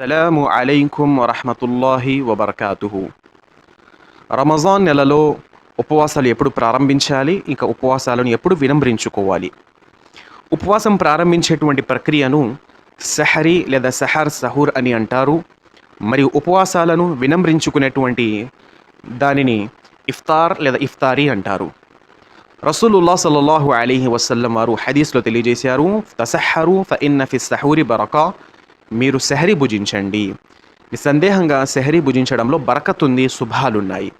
సలాము అలైకుం వరహమతుల్లాహి వబర్కాతుహు రమజాన్ నెలలో ఉపవాసాలు ఎప్పుడు ప్రారంభించాలి? ఇంకా ఉపవాసాలను ఎప్పుడు వినమ్రించుకోవాలి ఉపవాసం ప్రారంభించేటువంటి ప్రక్రియను సహరి లేదా సహర్ సహూర్ అని అంటారు. మరియు ఉపవాసాలను వినమ్రించుకునేటువంటి దానిని ఇఫ్తార్ లేదా ఇఫ్తారీ అంటారు. రసూలుల్లా సల్లల్లాహు అలీహి వసల్లం వారు హదీస్లో తెలియజేశారు తసహరు ఫ ఇన్న ఫి సహూరి బరకా మీరు సెహరీ భుజించండి. నిస్సందేహంగా సెహరీ భుజించడంలో బరకతుంది శుభాలున్నాయి.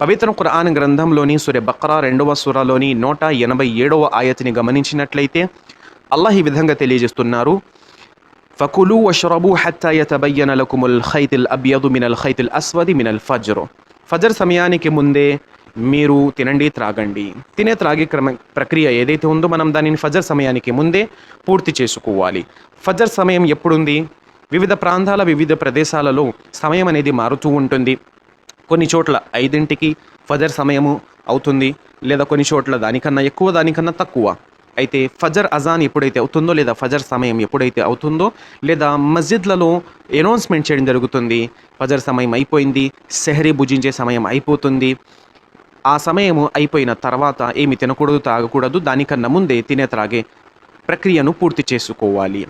పవిత్ర ఖురాన్ గ్రంథంలోని సూర్య బక్రా రెండవ సురలోని నూట ఎనభై ఏడవ ఆయతిని గమనించినట్లయితే అల్లాహ్ ఈ విధంగా తెలియజేస్తున్నారు. ఫకులు వషరబు హత్తాయతబయ్యనలకుముల్ ఖైతిల్ అబ్యదు మినల్ ఖైతిల్ అస్వది మినల్ ఫజ్ర్. ఫజర్ సమయానికి ముందే మీరు తినండి త్రాగండి. తినే త్రాగే క్రమ ప్రక్రియ ఏదైతే ఉందో మనం దానిని ఫజర్ సమయానికి ముందే పూర్తి చేసుకోవాలి. ఫజర్ సమయం ఎప్పుడుంది? వివిధ ప్రాంతాల వివిధ ప్రదేశాలలో సమయం అనేది మారుతూ ఉంటుంది. కొన్ని చోట్ల ఐదింటికి ఫజర్ సమయము అవుతుంది లేదా కొన్ని చోట్ల దానికన్నా ఎక్కువ దానికన్నా తక్కువ. అయితే ఫజర్ అజాన్ ఎప్పుడైతే అవుతుందో లేదా ఫజర్ సమయం ఎప్పుడైతే అవుతుందో లేదా మస్జిద్లలో అనౌన్స్మెంట్ చేయడం జరుగుతుంది. ఫజర్ సమయం అయిపోయింది సెహరీ భుజించే సమయం అయిపోతుంది. ఆ సమయము అయిపోయిన తర్వాత ఏమి తినకూడదు తాగకూడదు దానికన్నా ముందే తినే త్రాగే ప్రక్రియను పూర్తి చేసుకోవాలి.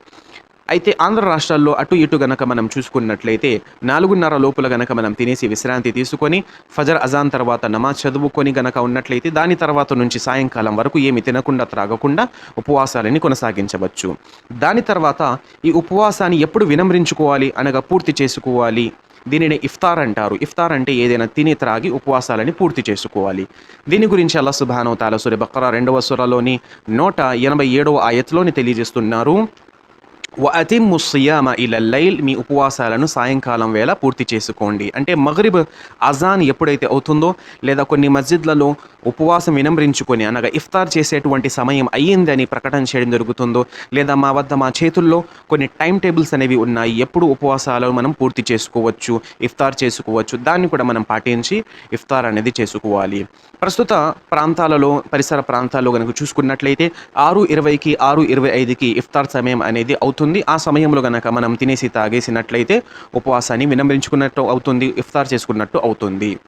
అయితే ఆంధ్ర రాష్ట్రాల్లో అటు ఇటు గనక మనం చూసుకున్నట్లయితే నాలుగున్నర లోపల గనక మనం తినేసి విశ్రాంతి తీసుకొని ఫజర్ అజాన్ తర్వాత నమాజ్ చదువుకొని గనక ఉన్నట్లయితే దాని తర్వాత నుంచి సాయంకాలం వరకు ఏమి తినకుండా త్రాగకుండా ఉపవాసాలని కొనసాగించవచ్చు. దాని తర్వాత ఈ ఉపవాసాన్ని ఎప్పుడు వినమ్రించుకోవాలి అనగా పూర్తి చేసుకోవాలి. దీనిని ఇఫ్తార్ అంటారు. ఇఫ్తార్ అంటే ఏదైనా తిని త్రాగి ఉపవాసాలని పూర్తి చేసుకోవాలి. దీని గురించి అల్లా సుబానో తాలసురి బక్రా రెండవ సురలోని నూట ఎనభై ఏడవ ఆయత్లోని తెలియజేస్తున్నారు. వఅతిమ్ము సియామ ఇల లైల్ మీ ఉపవాసాలను సాయంకాలం వేళ పూర్తి చేసుకోండి. అంటే మగరిబ్ అజాన్ ఎప్పుడైతే అవుతుందో లేదా కొన్ని మస్జిద్లలో ఉపవాసం వినమ్రించుకొని అనగా ఇఫ్తార్ చేసేటువంటి సమయం అయ్యిందని ప్రకటన చేయడం జరుగుతుందో లేదా మా వద్ద మా చేతుల్లో కొన్ని టైం టేబుల్స్ అనేవి ఉన్నాయి ఎప్పుడు ఉపవాసాలు మనం పూర్తి చేసుకోవచ్చు ఇఫ్తార్ చేసుకోవచ్చు దాన్ని కూడా మనం పాటించి ఇఫ్తార్ అనేది చేసుకోవాలి. ప్రస్తుత ప్రాంతాలలో పరిసర ప్రాంతాల్లో కనుక చూసుకున్నట్లయితే ఆరు ఇరవైకి ఆరు ఇరవై ఐదుకి ఇఫ్తార్ సమయం అనేది అవుతుంది. ఆ సమయంలో గనక మనం తినేసి తాగేసినట్లయితే ఉపవాసాన్ని వినమ్రించుకున్నట్టు అవుతుంది ఇఫ్తార్ చేసుకున్నట్టు అవుతుంది.